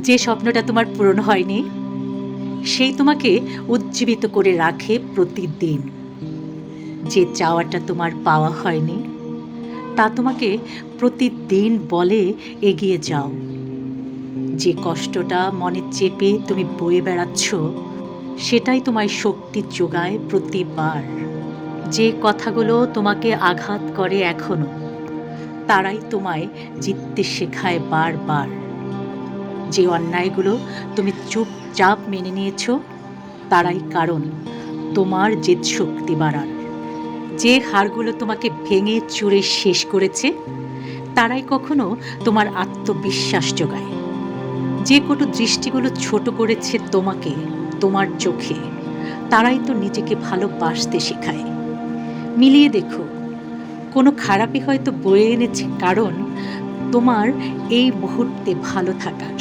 যে স্বপ্নটা তোমার পূরণ হয়নি, সেই তোমাকে উজ্জীবিত করে রাখে প্রতিদিন। যে চাওয়াটা তোমার পাওয়া হয়নি, তা তোমাকে প্রতিদিন বলে এগিয়ে যাও। যে কষ্টটা মনে চেপে তুমি বয়ে বেড়াচ্ছ, সেটাই তোমায় শক্তি যোগায় প্রতিবার। যে কথাগুলো তোমাকে আঘাত করে এখনও, তারাই তোমায় জিততে শেখায় বারবার। যে অন্যায়গুলো তুমি চুপচাপ মেনে নিয়েছ, তারাই কারণ তোমার জেদ শক্তি বাড়ার। যে হারগুলো তোমাকে ভেঙে চুরে শেষ করেছে, তারাই কখনো তোমার আত্মবিশ্বাস যোগায়। যে কটু দৃষ্টিগুলো ছোট করেছে তোমাকে, তোমার চোখে, তারাই তো নিজেকে ভালোবাসতে শেখায়। মিলিয়ে দেখো, কোনো খারাপই হয়তো বয়ে এনেছে কারণ তোমার এই মুহূর্তে ভালো থাকার।